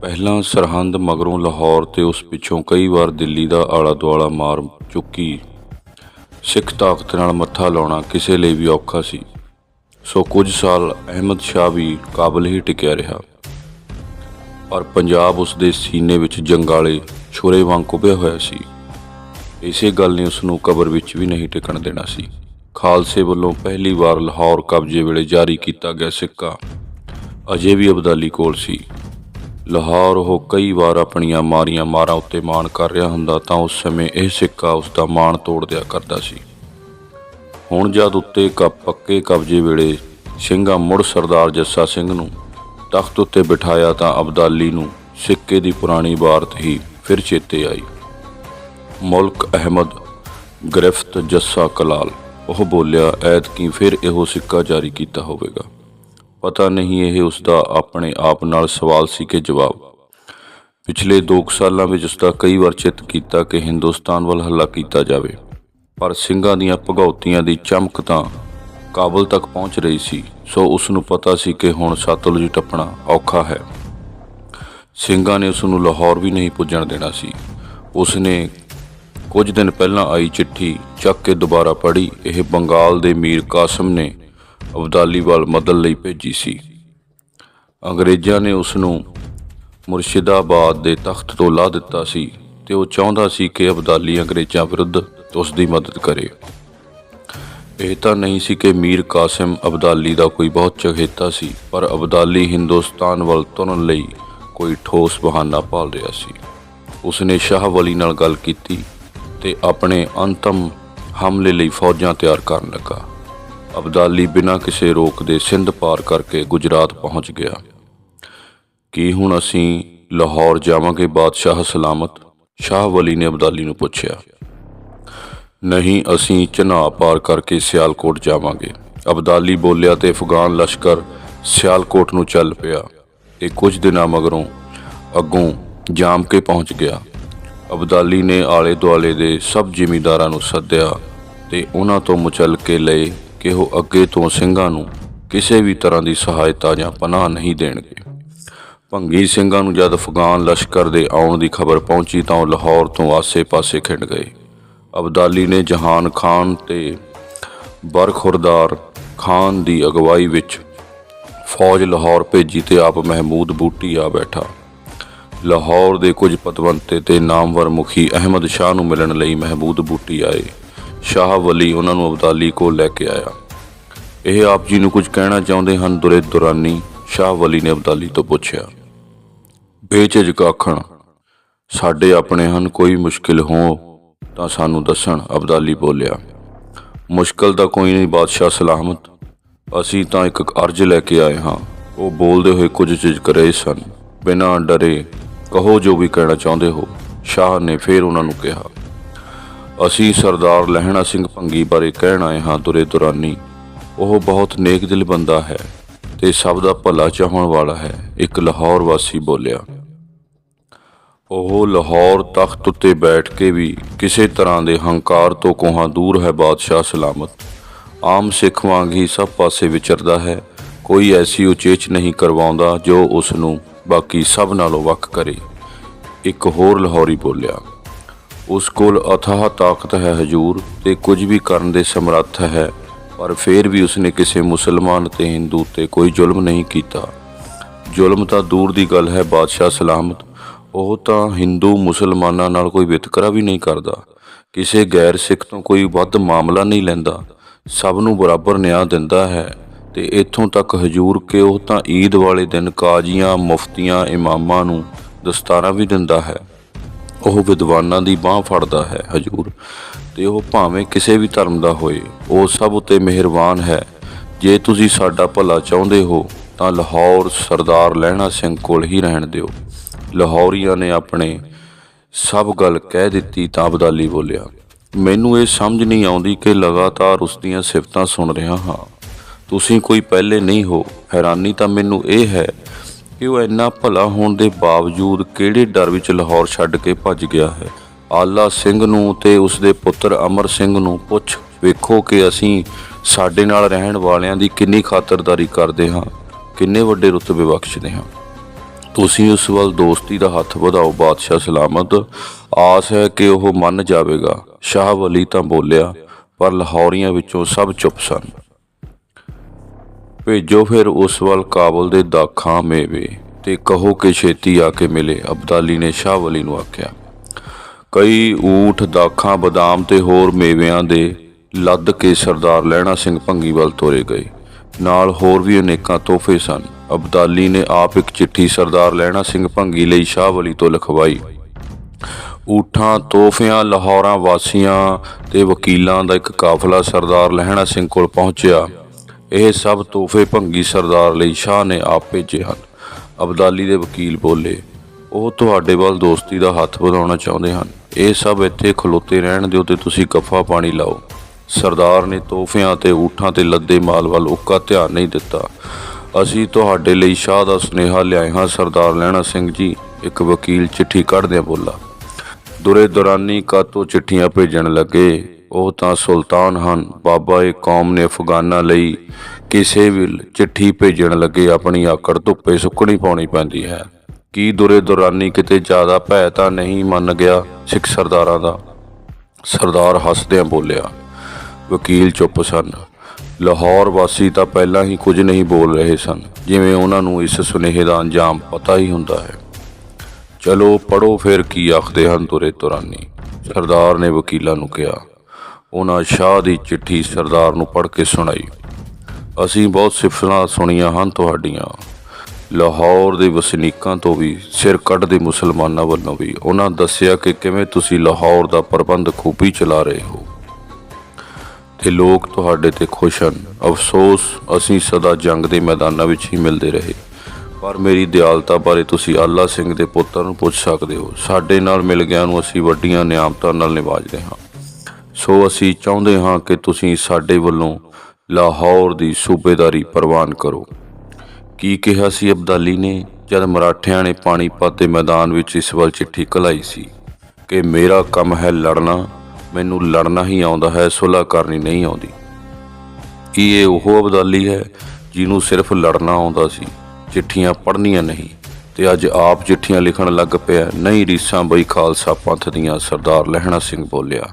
ਪਹਿਲਾਂ ਸਰਹੰਦ ਮਗਰੋਂ ਲਾਹੌਰ ਤੇ ਉਸ ਪਿੱਛੋਂ ਕਈ ਵਾਰ ਦਿੱਲੀ ਦਾ ਆਲਾ ਦੁਆਲਾ ਮਾਰ ਚੁੱਕੀ। ਸਿੱਖ ਤਾਕਤ ਨਾਲ ਮੱਥਾ ਲਾਉਣਾ ਕਿਸੇ ਲਈ ਵੀ ਔਖਾ ਸੀ। ਸੋ ਕੁਝ ਸਾਲ ਅਹਿਮਦ ਸ਼ਾਹ ਵੀ ਕਾਬਲ ਹੀ ਟਿਕਿਆ ਰਿਹਾ। ਪਰ ਪੰਜਾਬ ਉਸ ਦੇ ਸੀਨੇ ਵਿੱਚ ਜੰਗਾਲੇ ਛੁਰੇ ਵਾਂਗ ਕੁੱਬਿਆ ਹੋਇਆ ਸੀ। ਇਸੇ ਗੱਲ ਨੇ ਉਸ ਨੂੰ ਕਬਰ ਵਿੱਚ ਵੀ ਨਹੀਂ ਟਿਕਣ ਦੇਣਾ ਸੀ। ਖਾਲਸੇ ਵੱਲੋਂ ਪਹਿਲੀ ਵਾਰ ਲਾਹੌਰ ਕਬਜ਼ੇ ਵੇਲੇ ਜਾਰੀ ਕੀਤਾ ਗਿਆ ਸਿੱਕਾ ਅਜੇ ਵੀ ਅਬਦਾਲੀ ਕੋਲ ਸੀ। ਲਾਹੌਰ ਉਹ ਕਈ ਵਾਰ ਆਪਣੀਆਂ ਮਾਰੀਆਂ ਮਾਰਾਂ ਉੱਤੇ ਮਾਣ ਕਰ ਰਿਹਾ ਹੁੰਦਾ ਤਾਂ ਉਸ ਸਮੇਂ ਇਹ ਸਿੱਕਾ ਉਸ ਦਾ ਮਾਣ ਤੋੜ ਦਿਆ ਕਰਦਾ ਸੀ। ਹੁਣ ਜਦ ਉੱਤੇ ਕ ਪੱਕੇ ਕਬਜ਼ੇ ਵੇਲੇ ਸਿੰਘਾਂ ਮੁੜ ਸਰਦਾਰ ਜੱਸਾ ਸਿੰਘ ਨੂੰ ਤਖਤ ਉੱਤੇ ਬਿਠਾਇਆ ਤਾਂ ਅਬਦਾਲੀ ਨੂੰ ਸਿੱਕੇ ਦੀ ਪੁਰਾਣੀ ਬਾਰਤ ਹੀ ਫਿਰ ਚੇਤੇ ਆਈ। ਮੁਲਕ ਅਹਿਮਦ ਗ੍ਰਿਫਤ ਜੱਸਾ ਕਲਾਲ, ਉਹ ਬੋਲਿਆ, ਐਤਕੀ ਫਿਰ ਇਹੋ ਸਿੱਕਾ ਜਾਰੀ ਕੀਤਾ ਹੋਵੇਗਾ। ਪਤਾ ਨਹੀਂ ਇਹ ਉਸ ਦਾ ਆਪਣੇ ਆਪ ਨਾਲ ਸਵਾਲ ਸੀ ਕਿ ਜਵਾਬ। ਪਿਛਲੇ 2 ਸਾਲਾਂ ਵਿੱਚ ਉਸ ਦਾ ਕਈ ਵਾਰ ਚਿੱਤ ਕੀਤਾ ਕਿ ਹਿੰਦੁਸਤਾਨ ਵੱਲ ਹੱਲਾ ਕੀਤਾ ਜਾਵੇ, ਪਰ ਸਿੰਘਾਂ ਦੀਆਂ ਭਗੌਤੀਆਂ ਦੀ ਚਮਕ ਤਾਂ ਕਾਬਲ ਤੱਕ ਪਹੁੰਚ ਰਹੀ ਸੀ, ਸੋ ਉਸ ਨੂੰ ਪਤਾ ਸੀ ਕਿ ਹੁਣ ਸਤਲੁਜ ਟੱਪਣਾ ਔਖਾ ਹੈ। ਸਿੰਘਾਂ ਨੇ ਉਸ ਨੂੰ ਲਾਹੌਰ ਵੀ ਨਹੀਂ ਪੁੱਜਣ ਦੇਣਾ ਸੀ। ਉਸ ਨੇ ਕੁਝ ਦਿਨ ਪਹਿਲਾਂ ਆਈ ਚਿੱਠੀ ਚੱਕ ਕੇ ਦੁਬਾਰਾ ਪੜ੍ਹੀ, ਇਹ ਬੰਗਾਲ ਦੇ ਮੀਰ ਕਾਸਮ ਨੇ ਅਬਦਾਲੀ ਵੱਲ ਮਦਦ ਲਈ ਭੇਜੀ ਸੀ। ਅੰਗਰੇਜ਼ਾਂ ਨੇ ਉਸ ਨੂੰ ਮੁਰਸ਼ਿਦਾਬਾਦ ਦੇ ਤਖਤ ਤੋਂ ਲਾ ਦਿੱਤਾ ਸੀ ਤੇ ਉਹ ਚਾਹੁੰਦਾ ਸੀ ਕਿ ਅਬਦਾਲੀ ਅੰਗਰੇਜ਼ਾਂ ਵਿਰੁੱਧ ਉਸ ਦੀ ਮਦਦ ਕਰੇ। ਇਹ ਤਾਂ ਨਹੀਂ ਸੀ ਕਿ ਮੀਰ ਕਾਸਿਮ ਅਬਦਾਲੀ ਦਾ ਕੋਈ ਬਹੁਤ ਚਹੇਤਾ ਸੀ, ਪਰ ਅਬਦਾਲੀ ਹਿੰਦੁਸਤਾਨ ਵੱਲ ਤੁਰਨ ਲਈ ਕੋਈ ਠੋਸ ਬਹਾਨਾ ਭਾਲ ਰਿਹਾ ਸੀ। ਉਸਨੇ ਸ਼ਾਹ ਵਲੀ ਨਾਲ ਗੱਲ ਕੀਤੀ ਤੇ ਆਪਣੇ ਅੰਤਮ ਹਮਲੇ ਲਈ ਫੌਜਾਂ ਤਿਆਰ ਕਰਨ ਲੱਗਾ। ਅਬਦਾਲੀ ਬਿਨਾਂ ਕਿਸੇ ਰੋਕ ਦੇ ਸਿੰਧ ਪਾਰ ਕਰਕੇ ਗੁਜਰਾਤ ਪਹੁੰਚ ਗਿਆ। ਕੀ ਹੁਣ ਅਸੀਂ ਲਾਹੌਰ ਜਾਵਾਂਗੇ ਬਾਦਸ਼ਾਹ ਸਲਾਮਤ? ਸ਼ਾਹ ਵਲੀ ਨੇ ਅਬਦਾਲੀ ਨੂੰ ਪੁੱਛਿਆ। ਨਹੀਂ, ਅਸੀਂ ਚਨਾਬ ਪਾਰ ਕਰਕੇ ਸਿਆਲਕੋਟ ਜਾਵਾਂਗੇ। ਅਬਦਾਲੀ ਬੋਲਿਆ ਤੇ ਅਫਗਾਨ ਲਸ਼ਕਰ ਸਿਆਲਕੋਟ ਨੂੰ ਚੱਲ ਪਿਆ। ਤੇ ਕੁਝ ਦਿਨਾਂ ਮਗਰੋਂ ਅੱਗੋਂ ਜਾਮ ਕੇ ਪਹੁੰਚ ਗਿਆ। ਅਬਦਾਲੀ ਨੇ ਆਲੇ ਦੁਆਲੇ ਦੇ ਸਭ ਜ਼ਿਮੀਂਦਾਰਾਂ ਨੂੰ ਸੱਦਿਆ ਤੇ ਉਹਨਾਂ ਤੋਂ ਮੁਚਲਕੇ ਲਏ ਕਿ ਉਹ ਅੱਗੇ ਤੋਂ ਸਿੰਘਾਂ ਨੂੰ ਕਿਸੇ ਵੀ ਤਰ੍ਹਾਂ ਦੀ ਸਹਾਇਤਾ ਜਾਂ ਪਨਾਹ ਨਹੀਂ ਦੇਣਗੇ। ਭੰਗੀ ਸਿੰਘਾਂ ਨੂੰ ਜਦ ਅਫਗਾਨ ਲਸ਼ਕਰ ਦੇ ਆਉਣ ਦੀ ਖਬਰ ਪਹੁੰਚੀ ਤਾਂ ਉਹ ਲਾਹੌਰ ਤੋਂ ਆਸੇ-ਪਾਸੇ ਖਿੰਡ ਗਏ। ਅਬਦਾਲੀ ਨੇ ਜਹਾਨ ਖਾਨ ਤੇ ਬਰਖੁਰਦਾਰ ਖਾਨ ਦੀ ਅਗਵਾਈ ਵਿੱਚ ਫੌਜ ਲਾਹੌਰ ਭੇਜੀ ਤੇ ਆਪ ਮਹਿਮੂਦ ਬੂਟੀ ਆ ਬੈਠਾ। ਲਾਹੌਰ ਦੇ ਕੁਝ ਪਤਵੰਤੇ ਤੇ ਨਾਮਵਰ ਮੁਖੀ ਅਹਿਮਦ ਸ਼ਾਹ ਨੂੰ ਮਿਲਣ ਲਈ ਮਹਿਮੂਦ ਬੂਟੀ ਆਏ। ਸ਼ਾਹ ਵਲੀ ਉਹਨਾਂ ਨੂੰ ਅਬਦਾਲੀ ਕੋਲ ਲੈ ਕੇ ਆਇਆ। ਇਹ ਆਪ ਜੀ ਨੂੰ ਕੁਝ ਕਹਿਣਾ ਚਾਹੁੰਦੇ ਹਨ, ਦੁਰੇ ਦੁਰਾਨੀ, ਸ਼ਾਹ ਵਲੀ ਨੇ ਅਬਦਾਲੀ ਤੋਂ ਪੁੱਛਿਆ, ਬੇਝਿਜਕ ਆਖਣ, ਸਾਡੇ ਆਪਣੇ ਹਨ, ਕੋਈ ਮੁਸ਼ਕਿਲ ਹੋ? ਤਾਂ ਸਾਨੂੰ ਦੱਸਣ, ਅਬਦਾਲੀ ਬੋਲਿਆ, ਮੁਸ਼ਕਲ ਤਾਂ ਕੋਈ ਨਹੀਂ ਬਾਦਸ਼ਾਹ ਸਲਾਮਤ, ਅਸੀਂ ਤਾਂ ਇੱਕ ਅਰਜ਼ ਲੈ ਕੇ ਆਏ ਹਾਂ, ਉਹ ਬੋਲਦੇ ਹੋਏ ਕੁਝ ਚੀਜ਼ ਕਰੇ ਸਨ, ਬਿਨਾਂ ਡਰੇ, ਕਹੋ ਜੋ ਵੀ ਕਹਿਣਾ ਚਾਹੁੰਦੇ ਹੋ। ਸ਼ਾਹ ਨੇ ਫੇਰ ਉਹਨਾਂ ਨੂੰ ਕਿਹਾ ਅਸੀਂ ਸਰਦਾਰ ਲਹਿਣਾ ਸਿੰਘ ਭੰਗੀ ਬਾਰੇ ਕਹਿਣ ਆਏ ਹਾਂ ਦੁਰੇ ਦੁਰਾਨੀ ਉਹ ਬਹੁਤ ਨੇਕ ਦਿਲ ਬੰਦਾ ਹੈ ਤੇ ਸਭ ਦਾ ਭਲਾ ਚਾਹਣ ਵਾਲਾ ਹੈ, ਇੱਕ ਲਾਹੌਰ ਵਾਸੀ ਬੋਲਿਆ। ਉਹ ਲਾਹੌਰ ਤਖਤ ਉੱਤੇ ਬੈਠ ਕੇ ਵੀ ਕਿਸੇ ਤਰ੍ਹਾਂ ਦੇ ਹੰਕਾਰ ਤੋਂ ਕੋਹਾਂ ਦੂਰ ਹੈ ਬਾਦਸ਼ਾਹ ਸਲਾਮਤ। ਆਮ ਸਿੱਖ ਵਾਂਗ ਹੀ ਸਭ ਪਾਸੇ ਵਿਚਰਦਾ ਹੈ, ਕੋਈ ਐਸੀ ਉਚੇਚ ਨਹੀਂ ਕਰਵਾਉਂਦਾ ਜੋ ਉਸ ਨੂੰ ਬਾਕੀ ਸਭ ਨਾਲੋਂ ਵੱਖ ਕਰੇ। ਇੱਕ ਹੋਰ ਲਾਹੌਰੀ ਬੋਲਿਆ ਉਸ ਕੋਲ ਅਥਾਹ ਤਾਕਤ ਹੈ ਹਜੂਰ ਤੇ ਕੁਝ ਵੀ ਕਰਨ ਦੇ ਸਮਰੱਥ ਹੈ, ਪਰ ਫਿਰ ਵੀ ਉਸਨੇ ਕਿਸੇ ਮੁਸਲਮਾਨ ਤੇ ਹਿੰਦੂ ਤੇ ਕੋਈ ਜ਼ੁਲਮ ਨਹੀਂ ਕੀਤਾ। ਜ਼ੁਲਮ ਤਾਂ ਦੂਰ ਦੀ ਗੱਲ ਹੈ, ਬਾਦਸ਼ਾਹ ਸਲਾਮਤ। ਉਹ ਤਾਂ ਹਿੰਦੂ ਮੁਸਲਮਾਨਾਂ ਨਾਲ ਕੋਈ ਵਿਤਕਰਾ ਵੀ ਨਹੀਂ ਕਰਦਾ। ਕਿਸੇ ਗੈਰ ਸਿੱਖ ਤੋਂ ਕੋਈ ਵੱਧ ਮਾਮਲਾ ਨਹੀਂ ਲੈਂਦਾ। ਸਭ ਨੂੰ ਬਰਾਬਰ ਨਿਆਂ ਦਿੰਦਾ ਹੈ ਤੇ ਇੱਥੋਂ ਤੱਕ ਹਜੂਰ ਕੇ ਉਹ ਤਾਂ ਈਦ ਵਾਲੇ ਦਿਨ ਕਾਜ਼ੀਆਂ, ਮੁਫਤੀਆਂ, ਇਮਾਮਾਂ ਨੂੰ ਦਸਤਾਰਾਂ ਵੀ ਦਿੰਦਾ ਹੈ। ਉਹ ਵਿਦਵਾਨਾਂ ਦੀ ਬਾਹ ਫੜਦਾ ਹੈ, ਹਜੂਰ। ਤੇ ਉਹ ਭਾਵੇਂ ਕਿਸੇ ਵੀ ਧਰਮ ਦਾ ਹੋਏ, ਉਹ ਸਭ ਉਤੇ ਮਿਹਰਬਾਨ ਹੈ। ਜੇ ਤੁਸੀਂ ਸਾਡਾ ਭਲਾ ਚਾਹੁੰਦੇ ਹੋ, ਤਾਂ ਲਾਹੌਰ ਸਰਦਾਰ ਲਹਿਣਾ ਸਿੰਘ ਕੋਲ ਹੀ ਰਹਿਣ ਦਿਓ। ਲਾਹੌਰੀਆਂ ਨੇ ਆਪਣੇ ਸਭ ਗੱਲ ਕਹਿ ਦਿੱਤੀ ਤਾਂ ਅਬਦਾਲੀ ਬੋਲਿਆ, ਮੈਨੂੰ ਇਹ ਸਮਝ ਨਹੀਂ ਆਉਂਦੀ ਕਿ ਲਗਾਤਾਰ ਉਸ ਦੀਆਂ ਸਿਫਤਾਂ ਸੁਣ ਰਿਹਾ ਹਾਂ। ਤੁਸੀਂ ਕੋਈ ਪਹਿਲੇ ਨਹੀਂ ਹੋ, ਹੈਰਾਨੀ ਤਾਂ ਮੈਨੂੰ ਇਹ ਹੈ ਕਿ ਉਹ ਇੰਨਾ ਭਲਾ ਹੋਣ ਦੇ ਬਾਵਜੂਦ ਕਿਹੜੇ ਡਰ ਵਿੱਚ ਲਾਹੌਰ ਛੱਡ ਕੇ ਭੱਜ ਗਿਆ ਹੈ? ਆਲਾ ਸਿੰਘ ਨੂੰ ਤੇ ਉਸ ਦੇ ਪੁੱਤਰ ਅਮਰ ਸਿੰਘ ਨੂੰ ਪੁੱਛ, ਵੇਖੋ ਕਿ ਅਸੀਂ ਸਾਡੇ ਨਾਲ ਰਹਿਣ ਵਾਲਿਆਂ ਦੀ ਕਿੰਨੀ ਖਾਤਰਦਾਰੀ ਕਰਦੇ ਹਾਂ, ਕਿੰਨੇ ਵੱਡੇ ਰੁਤਬੇ ਬਖਸ਼ਦੇ ਹਾਂ। ਤੁਸੀਂ ਉਸ ਵੱਲ ਦੋਸਤੀ ਦਾ ਹੱਥ ਵਧਾਓ, ਬਾਦਸ਼ਾਹ ਸਲਾਮਤ। ਆਸ ਹੈ ਕਿ ਉਹ ਮੰਨ ਜਾਵੇਗਾ। ਸ਼ਾਹ ਵਲੀ ਤਾਂ ਬੋਲਿਆ, ਪਰ ਲਾਹੌਰੀਆਂ ਵਿੱਚੋਂ ਸਭ ਚੁੱਪ ਸਨ। ਭੇਜੋ ਫਿਰ ਉਸ ਵੱਲ ਕਾਬਲ ਦੇ ਦਾਖਾਂ ਮੇਵੇ ਤੇ ਕਹੋ ਕਿ ਛੇਤੀ ਆ ਕੇ ਮਿਲੇ। ਅਬਦਾਲੀ ਨੇ ਸ਼ਾਹ ਵਲੀ ਨੂੰ ਆਖਿਆ, ਕਈ ਊਠ ਦਾਖਾਂ ਬਦਾਮ ਤੇ ਹੋਰ ਮੇਵਿਆਂ ਦੇ ਲੱਦ ਕੇ ਸਰਦਾਰ ਲਹਿਣਾ ਸਿੰਘ ਭੰਗੀ ਵੱਲ ਤੋਰੇ ਗਏ। ਨਾਲ ਹੋਰ ਵੀ ਅਨੇਕਾਂ ਤੋਹਫੇ ਸਨ। ਅਬਦਾਲੀ ਨੇ ਆਪ ਇੱਕ ਚਿੱਠੀ ਸਰਦਾਰ ਲਹਿਣਾ ਸਿੰਘ ਭੰਗੀ ਲਈ ਸ਼ਾਹ ਵਲੀ ਤੋਂ ਲਿਖਵਾਈ। ਊਠਾਂ, ਤੋਹਫਿਆਂ, ਲਾਹੌਰਾਂ ਵਾਸੀਆਂ ਤੇ ਵਕੀਲਾਂ ਦਾ ਇੱਕ ਕਾਫਲਾ ਸਰਦਾਰ ਲਹਿਣਾ ਸਿੰਘ ਕੋਲ ਪਹੁੰਚਿਆ। ਇਹ ਸਭ ਤੋਹਫੇ ਭੰਗੀ ਸਰਦਾਰ ਲਈ ਸ਼ਾਹ ਨੇ ਆਪ ਭੇਜੇ ਹਨ। ਅਬਦਾਲੀ ਦੇ ਵਕੀਲ ਬੋਲੇ, ਉਹ ਤੁਹਾਡੇ ਵੱਲ ਦੋਸਤੀ ਦਾ ਹੱਥ ਵਧਾਉਣਾ ਚਾਹੁੰਦੇ ਹਨ। ਇਹ ਸਭ ਇੱਥੇ ਖਲੋਤੇ ਰਹਿਣ ਦਿਓ ਤੇ ਤੁਸੀਂ ਗੱਫਾ ਪਾਣੀ ਲਾਓ। ਸਰਦਾਰ ਨੇ ਤੋਹਫਿਆਂ ਤੇ ਊਠਾਂ ਤੇ ਲੱਦੇ ਮਾਲ ਵੱਲ ਉੱਕਾ ਧਿਆਨ ਨਹੀਂ ਦਿੱਤਾ। ਅਸੀਂ ਤੁਹਾਡੇ ਲਈ ਸ਼ਾਹ ਦਾ ਸੁਨੇਹਾ ਲਿਆਏ ਹਾਂ, ਸਰਦਾਰ ਲਹਿਣਾ ਸਿੰਘ ਜੀ, ਇੱਕ ਵਕੀਲ ਚਿੱਠੀ ਕੱਢਦਿਆਂ ਬੋਲਾ। ਦੁਰੇ ਦੁਰਾਨੀ ਕਾਤੋਂ ਚਿੱਠੀਆਂ ਭੇਜਣ ਲੱਗੇ। ਉਹ ਤਾਂ ਸੁਲਤਾਨ ਹਨ। ਬਾਬਾ ਇਹ ਕੌਮ ਨੇ ਅਫਗਾਨਾਂ ਲਈ ਕਿਸੇ ਵੀ ਚਿੱਠੀ ਭੇਜਣ ਲੱਗੇ ਆਪਣੀ ਆਕੜ ਧੁੱਪੇ ਸੁੱਕਣੀ ਪਾਉਣੀ ਪੈਂਦੀ ਹੈ। ਕੀ ਦੁਰੇ ਦੁਰਾਨੀ ਕਿਤੇ ਜ਼ਿਆਦਾ ਭੈ ਤਾਂ ਨਹੀਂ ਮੰਨ ਗਿਆ ਸਿੱਖ ਸਰਦਾਰਾਂ ਦਾ? ਸਰਦਾਰ ਹੱਸਦਿਆਂ ਬੋਲਿਆ, ਵਕੀਲ ਚੁੱਪ ਸਨ। ਲਾਹੌਰ ਵਾਸੀ ਤਾਂ ਪਹਿਲਾਂ ਹੀ ਕੁਝ ਨਹੀਂ ਬੋਲ ਰਹੇ ਸਨ, ਜਿਵੇਂ ਉਹਨਾਂ ਨੂੰ ਇਸ ਸੁਨੇਹੇ ਦਾ ਅੰਜਾਮ ਪਤਾ ਹੀ ਹੁੰਦਾ ਹੈ। ਚਲੋ ਪੜੋ ਫਿਰ ਕੀ ਆਖਦੇ ਹਨ ਤੁਰੇ ਤੁਰਾਨੀ ਸਰਦਾਰ ਨੇ ਵਕੀਲਾਂ ਨੂੰ ਕਿਹਾ ਉਹਨਾਂ ਸ਼ਾਹ ਦੀ ਚਿੱਠੀ ਸਰਦਾਰ ਨੂੰ ਪੜ੍ਹ ਕੇ ਸੁਣਾਈ। ਅਸੀਂ ਬਹੁਤ ਸਿਫਤਾਂ ਸੁਣੀਆਂ ਹਨ ਤੁਹਾਡੀਆਂ। ਲਾਹੌਰ ਦੇ ਵਸਨੀਕਾਂ ਤੋਂ ਵੀ, ਸਿਰ ਕੱਢਦੇ ਮੁਸਲਮਾਨਾਂ ਵੱਲੋਂ ਵੀ ਉਹਨਾਂ ਦੱਸਿਆ ਕਿ ਕਿਵੇਂ ਤੁਸੀਂ ਲਾਹੌਰ ਦਾ ਪ੍ਰਬੰਧ ਖੂਬੀ ਚਲਾ ਰਹੇ ਹੋ। ਤੇ ਲੋਕ ਤੁਹਾਡੇ ਤੇ ਖੁਸ਼ ਹਨ। ਅਫਸੋਸ, ਅਸੀਂ ਸਦਾ ਜੰਗ ਦੇ ਮੈਦਾਨਾਂ ਵਿੱਚ ਹੀ ਮਿਲਦੇ ਰਹੇ। ਪਰ ਮੇਰੀ ਦਿਆਲਤਾ ਬਾਰੇ ਤੁਸੀਂ ਆਲਾ ਸਿੰਘ ਦੇ ਪੁੱਤਰ ਨੂੰ ਪੁੱਛ ਸਕਦੇ ਹੋ। ਸਾਡੇ ਨਾਲ ਮਿਲ ਗਿਆ ਨੂੰ ਅਸੀਂ ਵੱਡੀਆਂ ਨਿਆਮਤਾਂ ਨਾਲ ਨਿਵਾਜਦੇ ਹਾਂ। ਸੋ ਅਸੀਂ ਚਾਹੁੰਦੇ ਹਾਂ ਕਿ ਤੁਸੀਂ ਸਾਡੇ ਵੱਲੋਂ ਲਾਹੌਰ ਦੀ ਸੂਬੇਦਾਰੀ ਪ੍ਰਵਾਨ ਕਰੋ। ਕੀ ਕਿਹਾ ਸੀ ਅਬਦਾਲੀ ਨੇ? ਜਦ ਮਰਾਠਿਆਂ ਨੇ ਪਾਣੀਪਤ ਦੇ ਮੈਦਾਨ ਵਿੱਚ ਇਸ ਵੱਲ ਚਿੱਠੀ ਘਲਾਈ ਸੀ ਕਿ ਮੇਰਾ ਕੰਮ ਹੈ ਲੜਨਾ, ਮੈਨੂੰ ਲੜਨਾ ਹੀ ਆਉਂਦਾ ਹੈ, ਸੁਲ੍ਹਾ ਕਰਨੀ ਨਹੀਂ ਆਉਂਦੀ। ਕੀ ਇਹ ਉਹ ਅਬਦਾਲੀ ਹੈ ਜਿਹਨੂੰ ਸਿਰਫ ਲੜਨਾ ਆਉਂਦਾ ਸੀ? ਚਿੱਠੀਆਂ ਪੜ੍ਹਨੀਆਂ ਨਹੀਂ ਤੇ ਅੱਜ ਆਪ ਚਿੱਠੀਆਂ ਲਿਖਣ ਲੱਗ ਪਿਆ। ਨਹੀਂ ਰੀਸਾਂ ਬਈ ਖਾਲਸਾ ਪੰਥ ਦੀਆਂ ਸਰਦਾਰ ਲਹਿਣਾ ਸਿੰਘ ਬੋਲਿਆ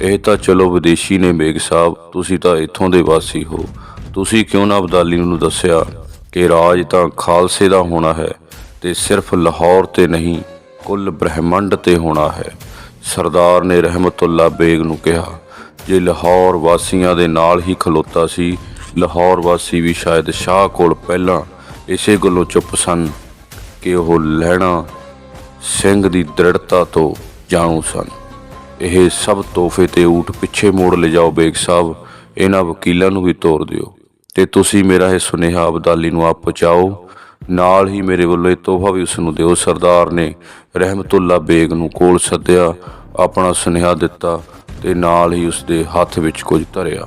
ਇਹ ਤਾਂ ਚਲੋ ਵਿਦੇਸ਼ੀ ਨੇ ਬੇਗ ਸਾਹਿਬ, ਤੁਸੀਂ ਤਾਂ ਇੱਥੋਂ ਦੇ ਵਾਸੀ ਹੋ। ਤੁਸੀਂ ਕਿਉਂ ਨਾ ਅਬਦਾਲੀ ਨੂੰ ਦੱਸਿਆ ਕਿ ਰਾਜ ਤਾਂ ਖਾਲਸੇ ਦਾ ਹੋਣਾ ਹੈ ਤੇ ਸਿਰਫ ਲਾਹੌਰ ਤੇ ਨਹੀਂ, ਕੁੱਲ ਬ੍ਰਹਿਮੰਡ ਤੇ ਹੋਣਾ ਹੈ। ਸਰਦਾਰ ਨੇ ਰਹਿਮਤੁੱਲਾ ਬੇਗ ਨੂੰ ਕਿਹਾ, ਜੇ ਲਾਹੌਰ ਵਾਸੀਆਂ ਦੇ ਨਾਲ ਹੀ ਖਲੋਤਾ ਸੀ, ਲਾਹੌਰ ਵਾਸੀ ਵੀ ਸ਼ਾਇਦ ਸ਼ਾਹ ਕੋਲ ਪਹਿਲਾਂ ਇਸੇ ਗੱਲੋਂ ਚੁੱਪ ਸਨ ਕਿ ਉਹ ਲਹਿਣਾ ਸਿੰਘ ਦੀ ਦ੍ਰਿੜਤਾ ਤੋਂ ਜਾਣੂ ਸਨ। ਇਹ ਸਭ ਤੋਹਫੇ ਤੇ ਊਠ ਪਿੱਛੇ ਮੋੜ ਲਿਜਾਓ ਬੇਗ ਸਾਹਿਬ, ਇਹਨਾਂ ਵਕੀਲਾਂ ਨੂੰ ਵੀ ਤੋਰ ਦਿਓ। ਤੇ ਤੁਸੀਂ ਮੇਰਾ ਇਹ ਸੁਨੇਹਾ ਅਬਦਾਲੀ ਨੂੰ ਆਪ ਪਹੁੰਚਾਓ। ਨਾਲ ਹੀ ਮੇਰੇ ਵੱਲੋਂ ਇਹ ਤੋਹਫਾ ਵੀ ਉਸ ਨੂੰ ਦਿਓ। ਸਰਦਾਰ ਨੇ ਰਹਿਮਤੁੱਲਾ ਬੇਗ ਨੂੰ ਕੋਲ ਸੱਦਿਆ, ਆਪਣਾ ਸੁਨੇਹਾ ਦਿੱਤਾ ਤੇ ਨਾਲ ਹੀ ਉਸ ਦੇ ਹੱਥ ਵਿੱਚ ਕੁਝ ਧਰਿਆ।